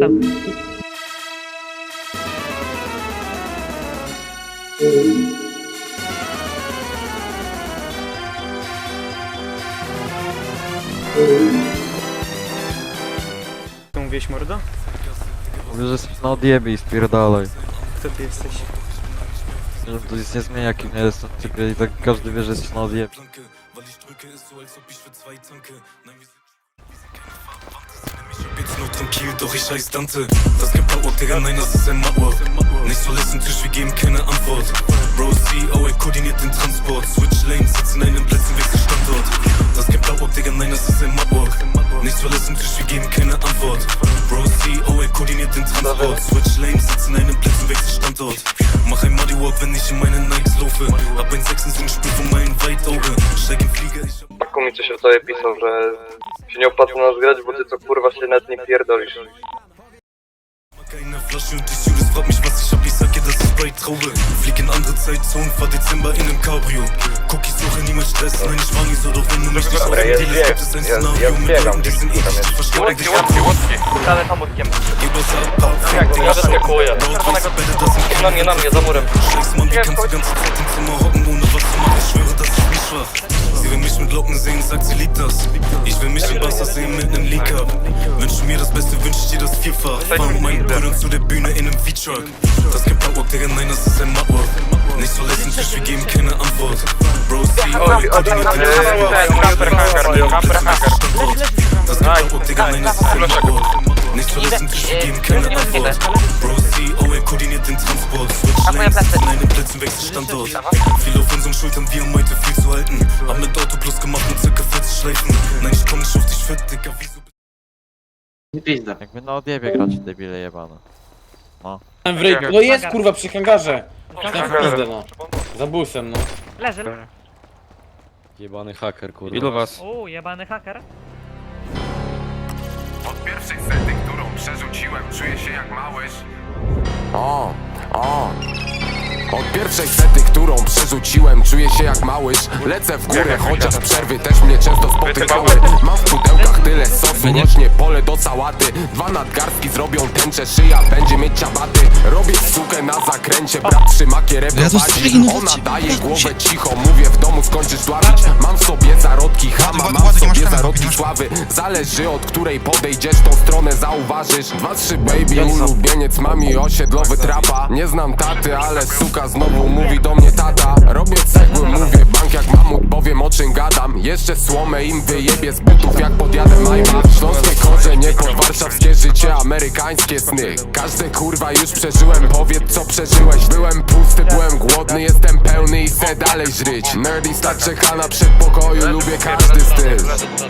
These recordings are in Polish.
Tam. Co mówiłeś mordo? Mówię, że jesteś na odjebie i spierdalaj. Kto ty jesteś? Że to nic nie zmienia kim ja jestem ciebie i tak każdy wie, że jesteś na odjebie. Doch ich heiß Dante. Das gibt Power, Digga, nein, das ist ein Mauer. Nicht so listen, Tisch, wir geben keine Antwort. Bro, CEO, er koordiniert den Transport. Switch Lanes, sitzen in einem Plätzen, wechsel Standort. Das gibt Power, Digga, nein, das ist ein Mauer. Nicht so listen, Tisch, wir geben keine Antwort. Bro, CEO, er koordiniert den Transport. Switch Lanes, sitzen in einem Plätzen, wechsel Standort. Mach ein Muddy Walk, wenn ich in meine Nikes laufe. Hab ein Sechsen, so ein Spiel von meinem Weitauge. Steig im Flieger, ich hab mi coś o tobie pisał, że się nie opłaca nas grać, bo ty co kurwa się nawet nie pierdolisz. Keine Flasche und ich Judas fragt mich, was ich hab, ich sag ihr, das ist bei Traube. Flieg in andere Zeitzonen, fahr Dezember in nem Cabrio. Ich suche niemals Stress, nein, ich war nie so, doch wenn du mich nicht jest auswählst, gibt es ein Szenario mit Leuten, die sind eklig, die verstecken dich Łódki, łódki, Ale pomódkiem. Gib es ab, ab, fick dich, Ja wyskakuję. Bro, du weißt better, dass ich Na mnie, na mnie, za murem. Scheiß Mann, wie kannst du ganze Zeit im Zimmer hocken, Locken sehen, sagt sie liebt das. Ich will mich im Wasser sehen mit nem Leak-Up. Wünsch mir das Beste, wünsch dir das Vielfach. Fahr mit meinen Brüdern zu der Bühne in nem V-Truck. Das gibt Power, Digga, nein, das ist ein Mudwalk. Nicht so listen, Tisch, wir geben keine Antwort. Bro, CEO, er koordiniert den Das gibt Power, Digga, nein, das ist ein Mudwalk. Nicht Tisch, wir geben keine Antwort. Bro, CEO, er koordiniert den Transport. Switch Lanes, in den Plätzen, wechsel Standort. Viel auf unseren Schultern, wir haben heute viel zu halten. Hab mit Auto plus gemacht und circa 40 Schleifen. Nein, ich komm nicht auf dich fit, Digga, wieso? Na odjebie gracie, debile jebane. w ryj. No jest kurwa przy hangarze. Tam w pizdę no. Za busem no. Leży. Jebany haker, kurwa. Ilu was? Uuu, jebany haker. Od pierwszej sety, przerzuciłem, czuję się jak. O, o. Od pierwszej sety, którą przerzuciłem, czuję się jak małyż Lecę w górę, chociaż przerwy też mnie często spotykały. Mam w pudełkach tyle sosu, rośnie pole do sałaty. Dwa nadgarstki zrobią tęczę, szyja będzie mieć ciabaty. Robię sukę na zakręcie, brat trzyma kierę prowadzi. Ona daje głowę cicho, mówię w domu skończysz dławić. Mam w sobie zarodki masz- sławy. Zależy od której podejdziesz, tą stronę zauważysz. Dwa, trzy baby, ulubieniec mami osiedlowy trapa. Nie znam taty, ale suka znowu mówi do mnie tata. Robię cegły, mówię bank jak mamut, powiem o czym gadam. Jeszcze słomę im wyjebie z butów jak podjadę majma. Śląskie korzenie, podwarszawskie życie, amerykańskie sny. Każde kurwa już przeżyłem, powiedz co przeżyłeś. Byłem pusty, byłem głodny, jestem pełny i se dalej żryć Nerdy stać na przedpokoju, lubię każdy styl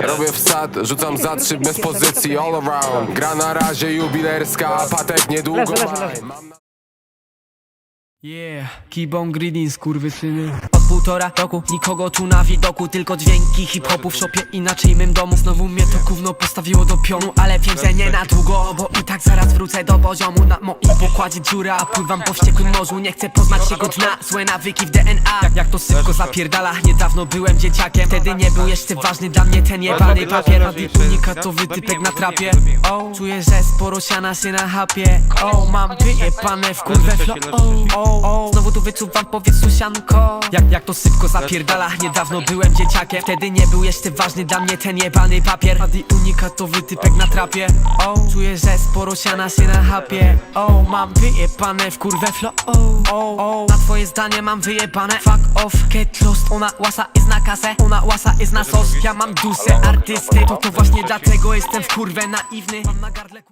Robię wsad, rzucam za trzy bez pozycji all around. Gra na razie jubilerska, patek niedługo Leży, leży, leży. Yeah, keep on greeding, skurwysyny półtora roku, nikogo tu na widoku Tylko dźwięki hip-hopu w shopie, inaczej mym domu. Znowu mnie to gówno postawiło do pionu Ale wiem, że nie na długo, bo i tak zaraz wrócę do poziomu Na moim pokładzie dziura, a pływam po wściekłym morzu Nie chcę poznać jego dna, złe nawyki w DNA Jak, jak to szybko zapierdala, niedawno byłem dzieciakiem Wtedy nie był jeszcze ważny dla mnie ten jebany papier. Adi unikatowy typek na trapie. O, czuję, że sporo siana się na hapie O, mam wyjebane w kurwę flow O, o, znowu tu wyczuwam powietrzu sianko jak, jak to szybko zapierdala, niedawno byłem dzieciakiem Wtedy nie był jeszcze ważny dla mnie ten jebany papier. Adi unikatowy typek na trapie. O, czuję, że sporo siana się na hapie. O, mam wyjebane w kurwę flow O, o, na twoje zdanie mam wyjebane. Fuck off, get lost. Ona łasa jest na kasę, ona łasa jest na sos. Ja mam dusę artysty. To to właśnie dlatego jestem w kurwę naiwny. Mam na gardle